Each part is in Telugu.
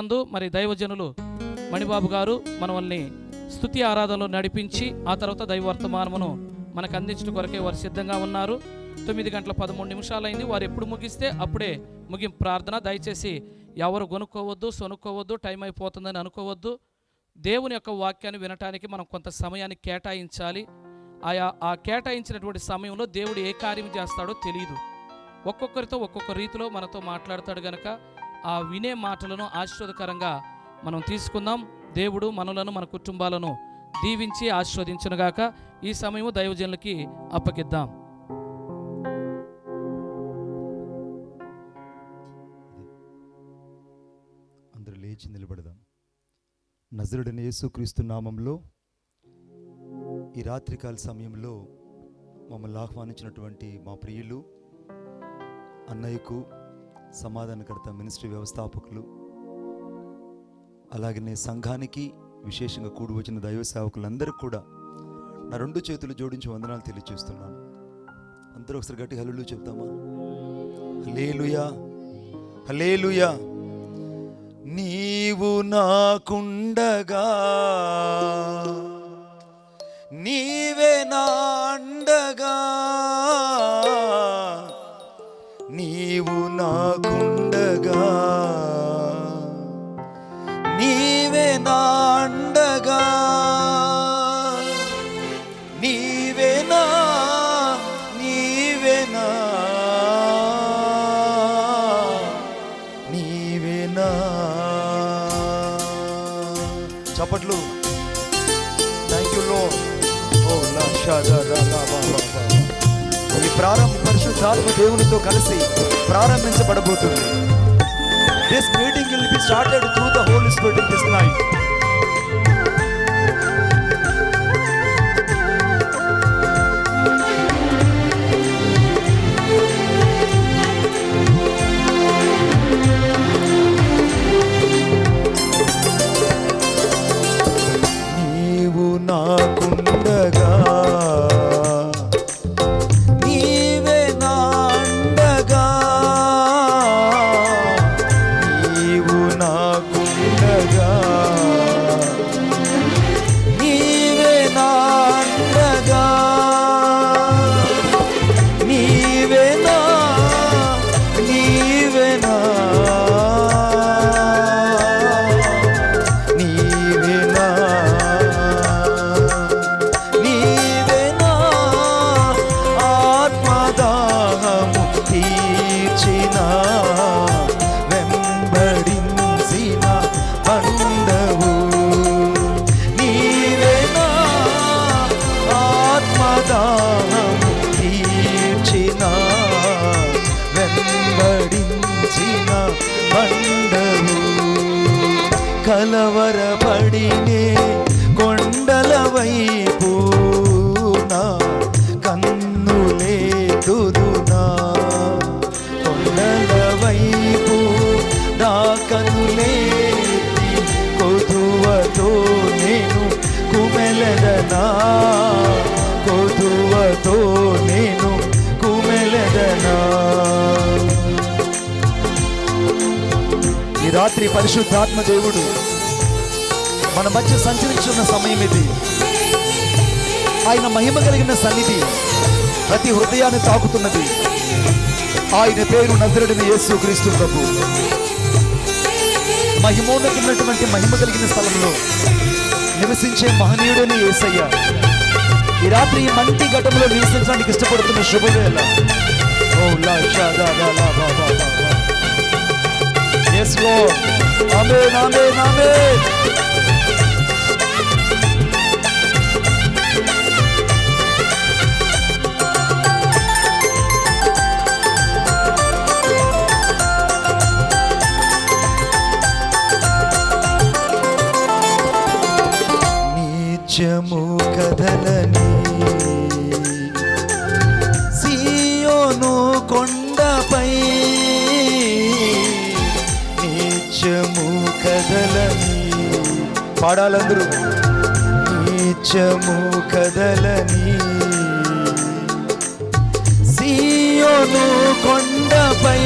నందు మరి దైవజనులు మణిబాబు గారు మనల్ని స్తుతి ఆరాధనలో నడిపించి ఆ తర్వాత దైవ వర్తమానమును మనకు అందించడం కొరకే వారు సిద్ధంగా ఉన్నారు. తొమ్మిది గంటల పదమూడు నిమిషాలైంది. వారు ఎప్పుడు ముగిస్తే అప్పుడే ముగింపు ప్రార్థన. దయచేసి ఎవరు కొనుక్కోవద్దు సొనుక్కోవద్దు టైం అయిపోతుందని అనుకోవద్దు. దేవుని యొక్క వాక్యాన్ని వినటానికి మనం కొంత సమయాన్ని కేటాయించాలి. ఆయా ఆ కేటాయించినటువంటి సమయంలో దేవుడు ఏ కార్యం చేస్తాడో తెలియదు ఒక్కొక్కరితో ఒక్కొక్క రీతిలో మనతో మాట్లాడతాడు గనక ఆ వినే మాటలను ఆశీర్వదకరంగా మనం తీసుకుందాం. దేవుడు మనలను మన కుటుంబాలను దీవించి ఆశీర్వదించునుగాక. ఈ సమయము దైవజనులకి అప్పగిద్దాం. అందరూ లేచి నిలబడదాం. నజరుడని యేసుక్రీస్తు నామంలో ఈ రాత్రికాల సమయంలో మమ్మల్ని ఆహ్వానించినటువంటి మా ప్రియులు అన్నయ్యకు సమాధానకర్త మినిస్ట్రీ వ్యవస్థాపకులు అలాగనే సంఘానికి విశేషంగా కూడి వచ్చిన దైవ సేవకులందరికీ కూడా నా రెండు చేతులు జోడించి వందనాలు తెలియజేస్తున్నాను. అందరూ ఒకసారి గట్టి హల్లులు చెప్తామా? హలేలుయా హలేలుయా నీవు నాకుండగా నీవే నా అండగా. నాకుండగా. నీవే నాండగా. నీవే నీవేనా చప్పట్లు. థ్యాంక్ యూ లో ఓ లక్ష షా ప్రారంభ పరిశుద్ధాత్మ దేవునితో కలిసి ప్రారంభించబడబోతుంది. This meeting will be started through the holy spirit in this night கலவரப்படினே రాత్రి పరిశుద్ధాత్మ దేవుడు మన మధ్య సంచరించున్న సమయం ఇది. ఆయన మహిమ కలిగిన సన్నిధి ప్రతి హృదయాన్ని తాకుతున్నది. ఆయన పేరు నజరుడిని యేసు క్రీస్తు ప్రభు. మహిమోన్నతున్నటువంటి మహిమ కలిగిన స్థలంలో నివసించే మహనీయుడని ఏసయ్య. ఈ రాత్రి ఈ మంటి ఘటంలో నివసించడానికి ఇష్టపడుతున్న శుభవేళ. ఓ లా Lord. Amen, amen, amen. పాడాలందరూ. నీచము కదలని సీయోను కొండపై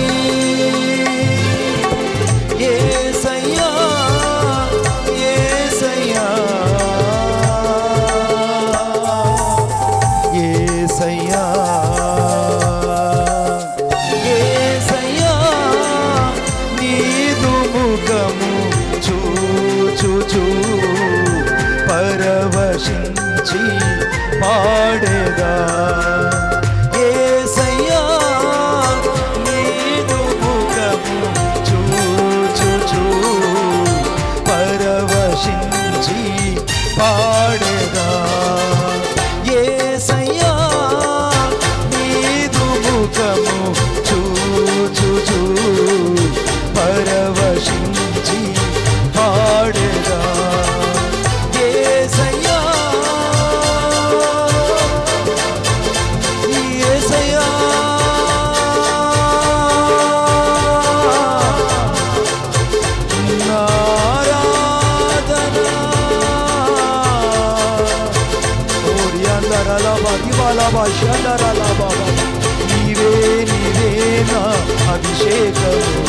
ఓరియందరలబ ఇవాలబ షందరలబ నీవే నీవే నా అభిషేకము.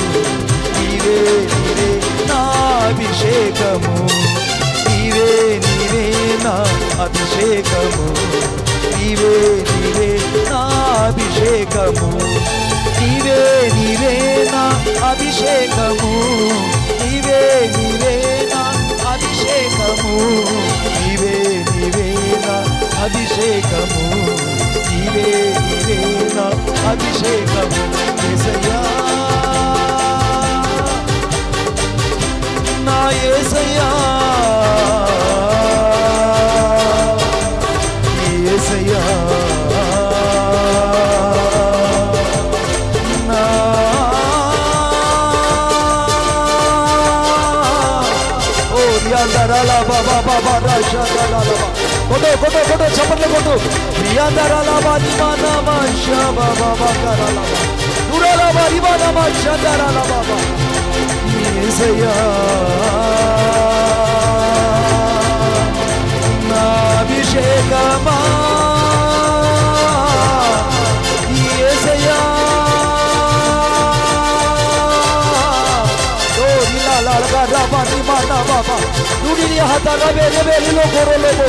నీవే నీవే నా అభిషేకము. నీవే నీవే నా అభిషేకము. నీవే నీవే నా అభిషేకము. నీవే నీవే నా అభిషేకము. నీవే నీవే నా అభిషేకము. నీవే నీవే అభిషేకము నీవే నీవే నా అభిషేకము ఏసయ్యా నా ఏసయ్యా ఏసయ్యా Oh, yeah, la la la ba ba ba ba da sha la la la ba. కొట్టు కొట్టు కొట్టు చప్పట్లు కొట్టు. ప్రియాధరాలవాది మానమా శ్యామా బాబా కరాలవా దూరాలవా ఇవాలమా చందరాలవా ఏసయ్యా baba. Dunili hatala vere vere lo gorolobo.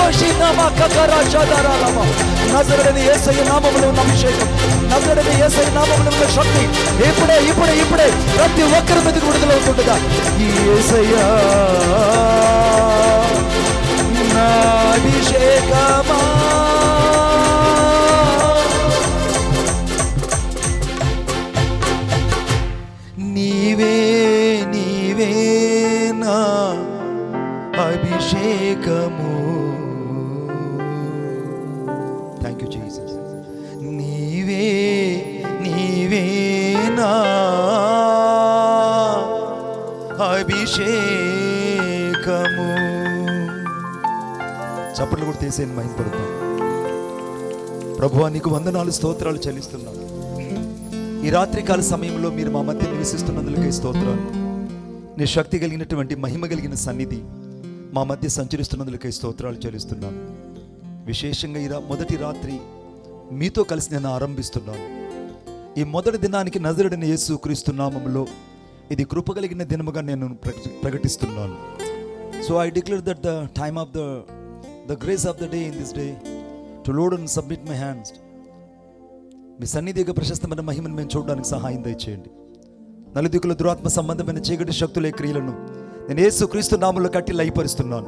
Oşinama kakara çadara lama. నజరుడిని ఏసయ్య నామములో ఉన్న అభిషేకం నజరుడిని ఏసయ్య నామములో ఉన్న శక్తి ఇప్పుడే ఇప్పుడే ఇప్పుడే ప్రతి ఒక్కరి మీదకి విడుదల అవుతుండగా ఏసయ్యా నాది నీవే నీవే నా అభిషేకము. చప్పట్లు కూడా తీసేయండి మహింపడుతాం ప్రభువా నీకు వందనాలు స్తోత్రాలు చెల్లిస్తున్నాను. ఈ రాత్రికాల సమయంలో మీరు మా మధ్య నివసిస్తున్నందులకే స్తోత్రాలు. నీ శక్తి కలిగినటువంటి మహిమ కలిగిన సన్నిధి మా మధ్య సంచరిస్తున్నందులకే స్తోత్రాలు చెల్లిస్తున్నాను. విశేషంగా ఈ మొదటి రాత్రి మీతో కలిసి నేను ఆరంభిస్తున్నాను. ఈ మొదటి దినానికి నజరుడిన యేసు క్రీస్తు నామములో ఇది కృప కలిగిన దినముగా నేను ప్రకటిస్తున్నాను. So I declare that the time of the the grace of the day in this day to Lord and submit my hands మీ సన్నిధిగా ప్రశస్తమైన మహిమను మేము చూడడానికి సహాయం దయచేయండి. నలుదిక్కుల దురాత్మ సంబంధమైన చీకటి శక్తులే క్రియలను నేను యేసు క్రీస్తు నామంలో కట్టి లయపరుస్తున్నాను.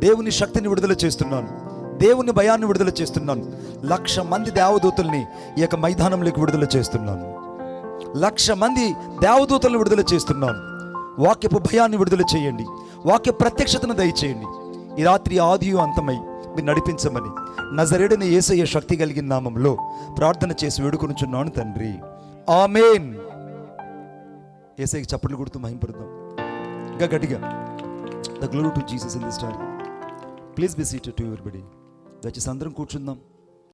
దేవుని శక్తిని విడుదల చేస్తున్నాను. దేవుని భయాన్ని విడుదల చేస్తున్నాను. లక్ష మంది దేవదూతల్ని ఈ యొక్క మైదానంలోకి విడుదల చేస్తున్నాను. లక్ష మంది దేవదూతలను విడుదల చేస్తున్నాను. వాక్యపు భయాన్ని విడుదల చేయండి. వాక్య ప్రత్యక్షతను దయచేయండి. ఈ రాత్రి ఆదియు అంతమై మీరు నడిపించమని నజరేడని ఏసయ్య శక్తి కలిగిన నామంలో ప్రార్థన చేసి వేడుకొనుచున్నాను తండ్రి. ఆమెన్. ఏసైకి చప్పట్లు కొడుతూ మహింపరుద్దాం ఇంకా గట్టిగా. The glory to Jesus in this time please be seated to your body దయచేసి అందరం కూర్చుందాం.